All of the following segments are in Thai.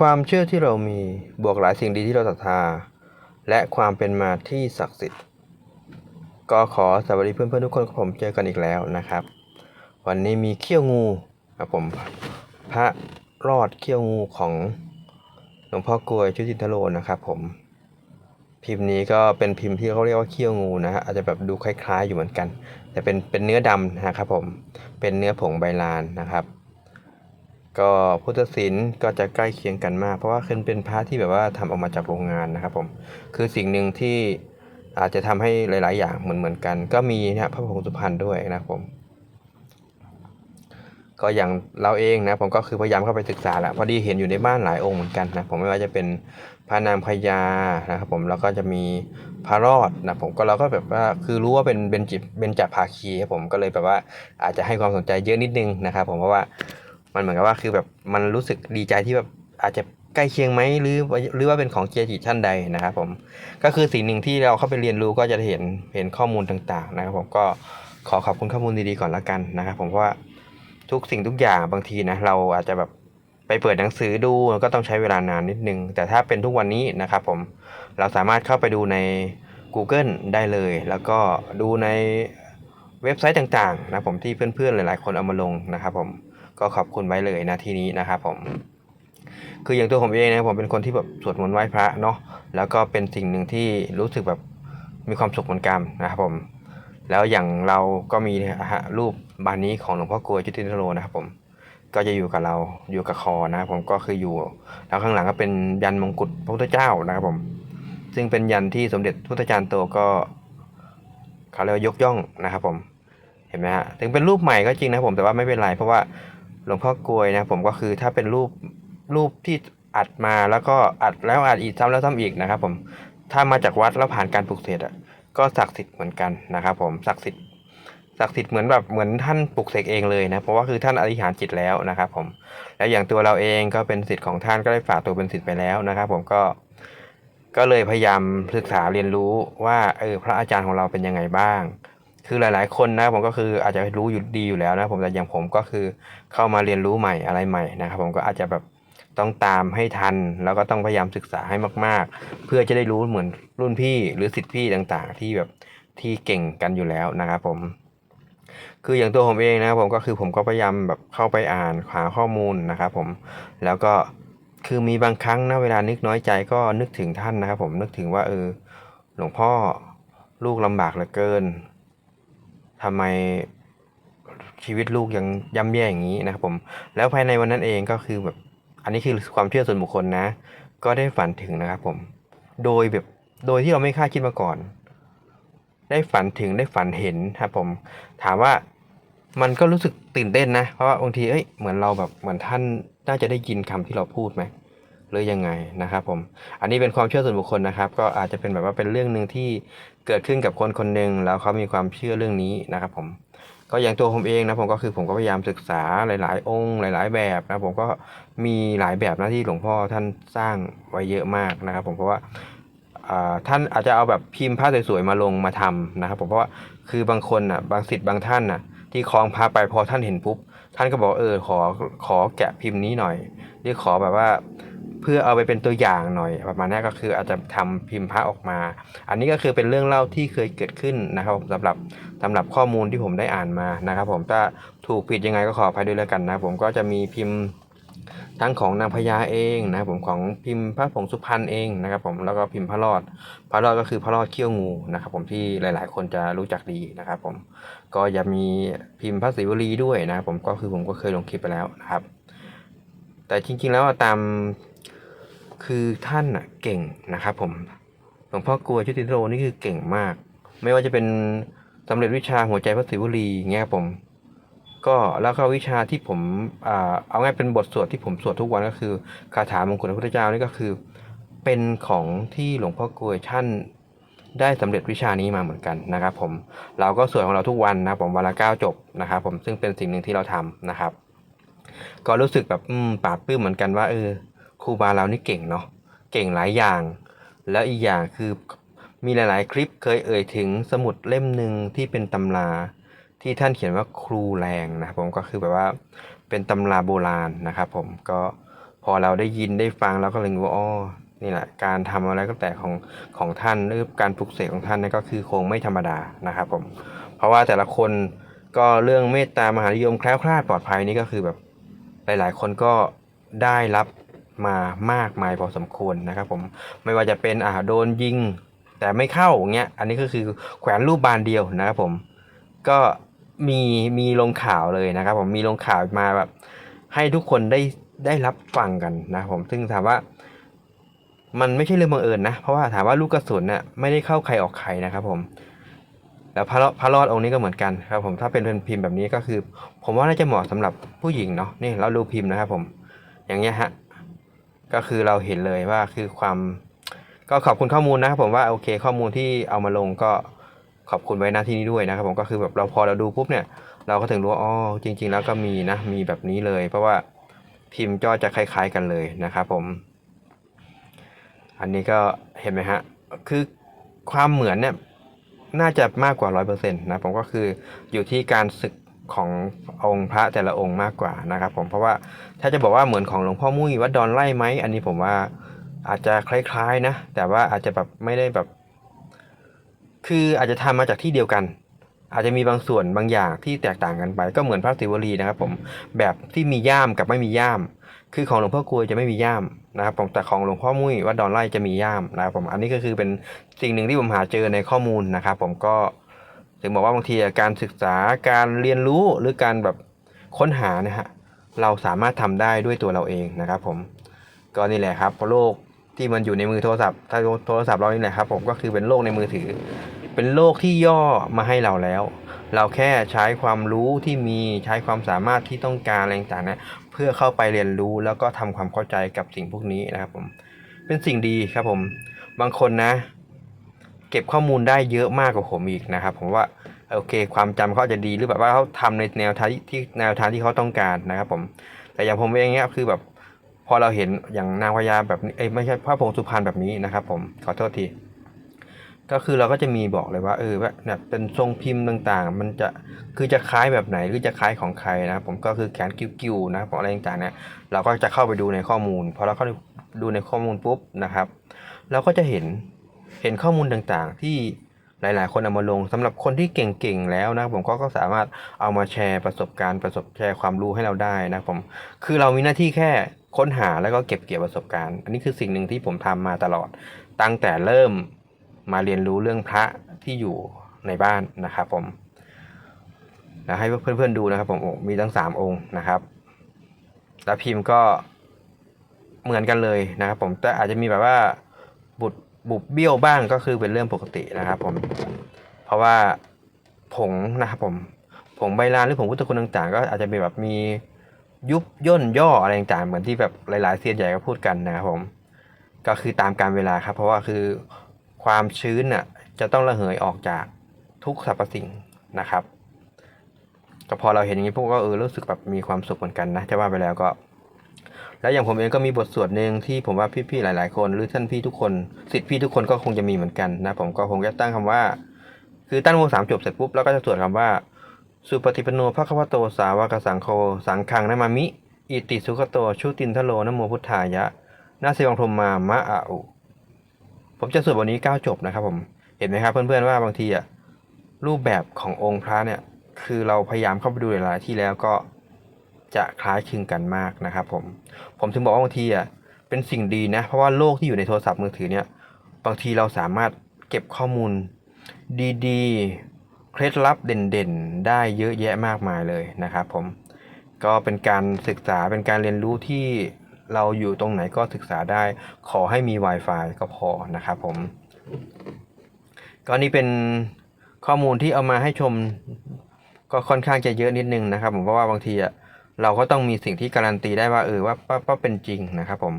ความเชื่อที่เรามีบวกหลายสิ่งดีที่เราศรัทธา และความเป็นมาที่ศักดิ์สิทธิ์ ก็ขอสวัสดีเพื่อนๆทุกคนกับผมเจอกันอีกแล้วนะครับ วันนี้มีเขี้ยวงูครับผมพระรอดเขี้ยวงูของหลวงพ่อกลวยชุตินทโรนะครับ ผม พิมพ์นี้ก็เป็นพิมพ์ที่เขาเรียกว่าเขี้ยวงูนะฮะอาจจะแบบดูคล้าย ๆ อยู่เหมือนกัน แต่เป็นเป็นเนื้อดำนะครับผมเป็นเนื้อผงใบลานนะครับ ก็พุทธศิลป์ก็จะใกล้เคียงกันมาก เพราะว่าคือเป็นพระที่แบบว่าทำออกมาจากโรงงานนะครับผมคือสิ่งหนึ่งที่อาจจะทำให้หลาย ๆ อย่างเหมือนเหมือนกัน ก็มีนะครับพระผงสุพรรณด้วยนะครับผม ก็อย่างเราเองนะผมก็คือพยายามเข้าไปศึกษาแหละพอดีเห็นอยู่ในบ้านหลายองค์เหมือนกันนะผมไม่ว่าจะเป็นพระนางพญานะครับผมแล้วก็จะมีพระรอดนะผมก็เราก็แบบว่าคือรู้ว่าเป็นเบญจิเบญจภาคีครับผมก็เลยแบบว่าอาจจะให้ความสนใจเยอะนิดนึงนะครับผมเพราะว่า มันเหมือนกับว่าคือแบบมันรู้สึกดีใจที่แบบอาจจะใกล้เคียงไหมหรือหรือว่าเป็นของเกียรติท่านใดนะครับผมก็คือสิ่งหนึ่งที่เราเข้าไปเรียนรู้ก็จะเห็นเห็นข้อมูลต่างๆ นะครับ ผมก็ขอขอบคุณข้อมูลดีๆก่อนละกันนะครับผมเพราะว่าทุกสิ่งทุกอย่างบางทีนะเราอาจจะแบบไปเปิดหนังสือดูก็ต้องใช้เวลานานนิดนึง แต่ถ้าเป็นทุกวันนี้นะครับผมเราสามารถเข้าไปดูใน Google ได้เลย แล้วก็ดูในเว็บไซต์ต่างๆนะผมที่เพื่อนๆหลายๆ คนเอามาลงนะครับผม ก็ขอบคุณไว้เลยนะที่นี้นะครับผมคืออย่างตัวผมเองนะผมเป็นคนที่แบบสวดมนต์ไหว้พระเนาะแล้วก็เป็นสิ่งหนึ่งที่รู้สึกแบบมีความสุขเหมือนกันนะครับผม แล้วอย่างเราก็มีนะฮะรูปบานนี้ของหลวงพ่อกลวยจุตินทโรนะครับผมก็จะอยู่กับเราอยู่กับคอนะครับผมก็คืออยู่แล้วข้างหลังก็เป็นยันมงกุฎพระพุทธเจ้านะครับผม ซึ่งเป็นยันที่สมเด็จพุทธจารย์โตก็เขาเรียกว่ายกย่องนะครับผมเห็นไหมฮะถึงเป็นรูปใหม่ก็จริงนะครับผมแต่ว่าไม่เป็นไรเพราะว่า หลวงพ่อกลวยนะผมก็คือถ้าเป็นรูปรูปที่อัดมาแล้วก็อัดแล้วอัดอีกซ้ำแล้วซ้ำอีกนะครับ ผมถ้ามาจากวัดแล้วผ่านการปลูกเสกอะก็ศักดิ์สิทธิ์เหมือนกันนะครับ ผมศักดิ์สิทธิ์ศักดิ์สิทธิ์เหมือนแบบเหมือนท่านปลุกเสกเองเลยนะเพราะว่าคือท่านอธิษฐานจิตแล้วนะครับ ผมแล้วอย่างตัวเราเองก็เป็นสิทธิ์ของท่านก็ได้ฝากตัวเป็นสิทธิ์ไปแล้วนะครับ ผมก็ก็เลยพยายามศึกษาเรียนรู้ว่าเออพระอาจารย์ของเราเป็นยังไงบ้าง คือหลายๆ คนนะผมก็คืออาจจะรู้อยู่ดีอยู่แล้วนะผมแต่อย่างผมก็คือเข้ามาเรียนรู้ใหม่อะไรใหม่นะครับ ผมก็อาจจะแบบต้องตามให้ทัน แล้วก็ต้องพยายามศึกษาให้มาก ๆ เพื่อจะได้รู้เหมือนรุ่นพี่หรือสิทธิพี่ต่างๆ ที่แบบที่เก่งกันอยู่แล้วนะครับผม คืออย่างตัวผมเองนะครับผมก็คือผมก็พยายามแบบเข้าไปอ่านหาข้อมูลนะครับผมแล้วก็คือมีบางครั้งนะเวลานึกน้อยใจก็นึกถึงท่านนะครับผมนึกถึงว่าเออหลวงพ่อลูกลำบากเหลือเกิน ทำไมชีวิตลูกยังย่ำแย่อย่างนี้นะครับผม แล้วภายในวันนั้นเองก็คือแบบอันนี้คือความเชื่อส่วนบุคคลนะ ก็ได้ฝันถึงนะครับผม โดยแบบโดยที่เราไม่คาดคิดมาก่อน ได้ฝันถึงได้ฝันเห็นครับผม ถามว่ามันก็รู้สึกตื่นเต้นนะ เพราะว่าบางทีเอ้ยเหมือนเราแบบเหมือนท่านน่าจะได้ยินคำที่เราพูดไหม หรือยังไงนะครับผม อันนี้เป็นความเชื่อส่วนบุคคลนะครับ ก็อาจจะเป็นแบบว่าเป็นเรื่องหนึ่งที่เกิดขึ้นกับคนคนหนึ่งแล้วเขามีความเชื่อเรื่องนี้นะครับผม ก็อย่างตัวผมเองนะผมก็คือผมก็พยายามศึกษาหลาย ๆ องค์ หลาย ๆ แบบนะผมก็มีหลายแบบนะที่หลวงพ่อท่านสร้างไว้เยอะมากนะครับ ผมเพราะว่าท่านอาจจะเอาแบบพิมพ์ผ้าสวยๆมาลงมาทำนะครับผมเพราะว่าคือบางคนอะบางสิทธิ์บางท่านอะที่คลองพระไปพอท่านเห็นปุ๊บท่านก็บอกเออขอขอแกะพิมพ์นี้หน่อยหรือขอแบบว่า เพื่อเอาไปเป็นตัวอย่างหน่อยประมาณนี้ก็คืออาจจะทำพิมพ์พระออกมา อันนี้ก็คือเป็นเรื่องเล่าที่เคยเกิดขึ้นนะครับผมสำหรับสำหรับข้อมูลที่ผมได้อ่านมานะครับ ผมถ้าถูกผิดยังไงก็ขออภัยด้วยแล้วกันนะผมก็จะมีพิมพ์ทั้งของนางพญาเองนะครับผมของพิมพ์พระผงสุพรรณเองนะครับผมแล้วก็พิมพ์พระรอด พระรอดก็คือพระรอดเขี้ยวงูนะครับผมที่หลายๆ คนจะรู้จักดีนะครับผมก็จะมีพิมพ์พระศิวลีด้วยนะครับผมก็คือผมก็เคยลงคลิปไปแล้วนะครับ แต่จริงๆแล้วตาม คือท่านน่ะเก่งนะครับผมหลวงพ่อกลวชุติโรนี่คือเก่งมาก ไม่ว่าจะเป็นสำเร็จวิชาหัวใจพระศิวลีเงี้ยครับผมก็แล้วก็วิชาที่ผมอเอาง่ายเป็นบทสวดที่ผมสวดทุกวันก็คือคาถามงกุฎพระพุทธเจ้านี่ก็คือ เป็นของที่หลวงพ่อกลวยท่านได้สำเร็จวิชานี้มาเหมือนกันนะครับผมเราก็สวดของเราทุกวันนะผมวันละเก้าจบนะครับผมซึ่งเป็นสิ่งหนึ่งที่เราทำนะครับ ก็รู้สึกแบบอืมปลาบปลื้มเหมือนกันว่าเออ ครูบาเรานี่เก่งเนาะเก่งหลายอย่าง แล้วอีกอย่างคือมีหลาย ๆ คลิปเคยเอ่ยถึงสมุดเล่มหนึ่งที่เป็นตำราที่ท่านเขียนว่าครูแรงนะครับผมก็คือแบบว่าเป็นตำราโบราณนะครับผมก็พอเราได้ยินได้ฟังเราก็เลยรู้ว่าอ๋อนี่แหละการทำอะไรก็แต่ของของท่านหรือการปลุกเสกของท่านนั่นก็คือคงไม่ธรรมดานะครับผม เพราะว่าแต่ละคนก็เรื่องเมตตามหานิยมแคล้วคลาดปลอดภัยนี่ก็คือแบบหลาย ๆ คนก็ได้รับ มามากมายพอสมควรนะครับผมไม่ว่าจะเป็นอ่าโดนยิง แต่ไม่เข้าอย่างเงี้ยอันนี้ก็คือแขวนรูปบานเดียวนะครับผมก็มีมีลงข่าวเลยนะครับ ผมมีลงข่าวมาแบบ ให้ทุกคนได้ได้รับฟังกันนะผมซึ่งถามว่า มันไม่ใช่เรื่องบังเอิญนะ เพราะว่าถามว่าลูกกระสุนเนี่ยไม่ได้เข้าใครออกใครนะครับผมแล้วพระพระรอดองค์นี้ก็เหมือนกันครับ ผมถ้าเป็นเป็นพิมพ์แบบนี้ก็คือ ผมว่าน่าจะเหมาะสำหรับผู้หญิงเนาะนี่เราดูพิมพ์นะครับผม อย่างเงี้ยฮะ ก็คือเราเห็นเลยว่าคือความก็ขอบคุณข้อมูลนะครับผมว่าโอเคข้อมูลที่เอามาลงก็ขอบคุณไว้หน้าที่นี้ด้วยนะครับผมก็คือแบบเราพอเราดูปุ๊บเนี่ย เราก็ถึงรู้ว่าอ๋อจริง ๆ แล้วก็มีนะมีแบบนี้เลย เพราะว่าพิมพ์ก็จะคล้าย ๆ กันเลยนะครับผม อันนี้ก็เห็นไหมฮะคือความเหมือนเนี่ยน่าจะมากกว่าร้อยเปอร์เซ็นต์นะผมก็คืออยู่ที่การศึก ขององค์พระแต่ละองค์มากกว่านะครับ ผมเพราะว่าถ้าจะบอกว่าเหมือนของหลวงพ่อมุ้ยวัดดอนไร่ไหมอันนี้ผมว่าอาจจะคล้ายๆนะ แต่ว่าอาจจะแบบไม่ได้แบบ คืออาจจะทำมาจากที่เดียวกัน อาจจะมีบางส่วนบางอย่างที่แตกต่างกันไป ก็เหมือนพระศิวลีนะครับ ผมแบบที่มีย่ามกับไม่มีย่าม คือของหลวงพ่อกลวยจะไม่มีย่ามนะครับผมแต่ของหลวงพ่อมุ้ยวัดดอนไร่จะมีย่ามนะครับผมอันนี้ก็คือเป็นสิ่งหนึ่งที่ผมหาเจอในข้อมูลนะครับ ผมก็ ถึงบอกว่าบางทีการศึกษาการเรียนรู้หรือการแบบค้นหานะฮะเราสามารถทำได้ด้วยตัวเราเองนะครับ ผมก็นี่แหละครับโลกที่มันอยู่ในมือโทรศัพท์ถ้าโทรศัพท์เรานี่แหละครับ ผมก็คือเป็นโลกในมือถือ เป็นโลกที่ย่อมาให้เราแล้ว เราแค่ใช้ความรู้ที่มีใช้ความสามารถที่ต้องการอะไรต่างๆนี่เพื่อเข้าไปเรียนรู้แล้วก็ทำความเข้าใจกับสิ่งพวกนี้นะครับผมเป็นสิ่งดีครับผม บางคนนะ เก็บข้อมูลได้เยอะมากกว่าผมอีกนะครับ ผมว่าโอเค ความจำเขาจะดีหรือแบบว่าเขาทำในแนวทางที่แนวทางที่เขาต้องการนะครับ ผม แต่อย่างผมเองเนี้ยคือแบบพอเราเห็นอย่างนางพญาแบบนี้เอ้ไม่ใช่พระผงสุพรรณแบบนี้นะครับ ผมขอโทษทีก็คือเราก็จะมีบอกเลยว่าเออว่าเนี่ยเป็นทรงพิมพ์ต่างๆ มันจะคือจะคล้ายแบบไหนหรือจะคล้ายของใครนะครับผมก็คือแขนกิ้วๆนะครับอะไรต่างๆเนี่ยเราก็จะเข้าไปดูในข้อมูลพอเราเข้าดูในข้อมูลปุ๊บนะครับ เราก็จะเห็น เห็นข้อมูลต่างๆ ที่หลาย ๆ คนเอามาลงสำหรับคนที่เก่งๆแล้วนะผมก็ก็สามารถเอามาแชร์ประสบการณ์ประสบแชร์ความรู้ให้เราได้นะผมคือเรามีหน้าที่แค่ค้นหาแล้วก็เก็บเกี่ยวประสบการณ์ อันนี้คือสิ่งหนึ่งที่ผมทำมาตลอด ตั้งแต่เริ่มมาเรียนรู้เรื่องพระที่อยู่ในบ้านนะครับผมนะให้เพื่อนๆดูนะครับผมมีทั้งสามองค์นะครับ แล้วพิมพ์ก็เหมือนกันเลยนะครับผมแต่อาจจะมีแบบว่าบุด บุบเบี้ยวบ้างก็คือเป็นเรื่องปกตินะครับผม เพราะว่าผงนะครับผม ผงใบลานหรือผงพุทธคุณต่างๆ ก็อาจจะมีแบบมียุบย่นย่ออะไรต่างๆ เหมือนที่แบบหลายๆเซียนใหญ่ก็พูดกันนะครับผม ก็คือตามการเวลาครับ เพราะว่าคือความชื้นน่ะจะต้องระเหยออกจากทุกสรรพสิ่งนะครับก็พอเราเห็นอย่างนี้พวกก็เออรู้สึกแบบมีความสุขเหมือนกันนะจะว่าไปแล้วก็ แล้วอย่างผมเองก็มีบทสวดหนึ่งที่ผมว่าพี่ๆหลาย ๆ คน หรือท่านพี่ทุกคนสิทธิ์พี่ทุกคนก็คงจะมีเหมือนกันนะผมก็คงจะตั้งคำว่า คือตั้งวงสามจบเสร็จปุ๊บแล้วก็จะสวดคำว่า สุปฏิปโนภควโตสาวกสังโฆสังฆังนามามิ อิติสุขโตชุตินทโลนโมพุทธายะนาสิวังพรมมามะอะอุผมจะสวดบทนี้เก้าจบนะครับ ผมเห็นไหมครับเพื่อนๆว่าบางทีอะรูปแบบขององค์พระเนี่ย คือเราพยายามเข้าไปดูหลายๆที่แล้วก็ จะคล้ายคลึงกันมากนะครับผม ผมถึงบอกว่าบางทีอะเป็นสิ่งดีนะ เพราะว่าโลกที่อยู่ในโทรศัพท์มือถือเนี่ยบางทีเราสามารถเก็บข้อมูลดีๆ เคล็ดลับเด่นๆ ได้เยอะแยะมากมายเลยนะครับผมก็เป็นการศึกษาเป็นการเรียนรู้ที่เราอยู่ตรงไหนก็ศึกษาได้ ขอให้มี Wi-Fi ก็พอนะครับผม ก็นี่เป็นข้อมูลที่เอามาให้ชมก็ค่อนข้างจะเยอะนิดนึงนะครับ ผมเพราะว่าบางทีอะ เราก็ต้องมีสิ่งที่การันตีได้ว่าเออว่าว่าว่าเป็นจริงนะครับผม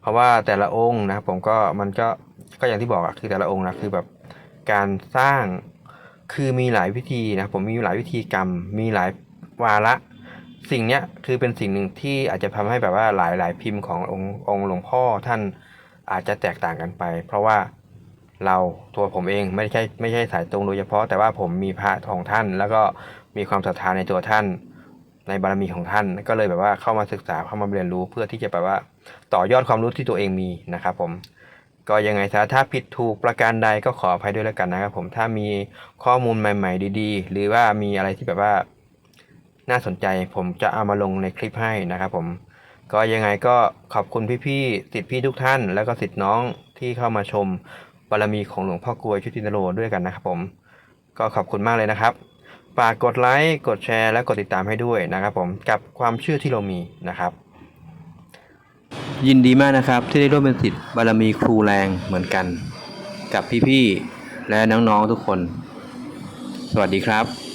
เพราะว่าแต่ละองค์นะครับผมก็มันก็ก็อย่างที่บอกอะคือแต่ละองค์นะคือแบบการสร้างคือมีหลายวิธีนะผมมีหลายวิธีกรรม มีหลายวาระสิ่งเนี้ยคือเป็นสิ่งหนึ่งที่อาจจะทำให้แบบว่าหลายหลายพิมพ์ขององค์องค์หลวงพ่อท่านอาจจะแตกต่างกันไป เพราะว่าเราตัวผมเองไม่ใช่ไม่ใช่สายตรงโดยเฉพาะ แต่ว่าผมมีพระของท่าน แล้วก็มีความศรัทธาในตัวท่าน ในบารมีของท่าน ก็เลยแบบว่าเข้ามาศึกษาเข้ามาเรียนรู้เพื่อที่จะแบบว่า ต่อยอดความรู้ที่ตัวเองมีนะครับผมก็ยังไงซะถ้าผิดถูกประการใดก็ขออภัยด้วยแล้วกันนะครับผมถ้ามีข้อมูลใหม่ ๆ ดีๆ หรือว่ามีอะไรที่แบบว่าน่าสนใจผมจะเอามาลงในคลิปให้นะครับผมก็ยังไงก็ขอบคุณพี่ๆสิทธิพี่ทุกท่าน แล้วก็สิทธิน้องที่เข้ามาชมบารมีของหลวงพ่อกลวยชุตินโรด้วยกันนะครับผม ก็ขอบคุณมากเลยนะครับ ฝากกดไลค์ กดแชร์ และกดติดตามให้ด้วยนะครับผมกับความเชื่อที่เรามีนะครับ ยินดีมากนะครับที่ได้ร่วมเป็นสิทธิ์บารมีครูแรงเหมือนกัน กับพี่ๆและน้องๆทุกคน สวัสดีครับ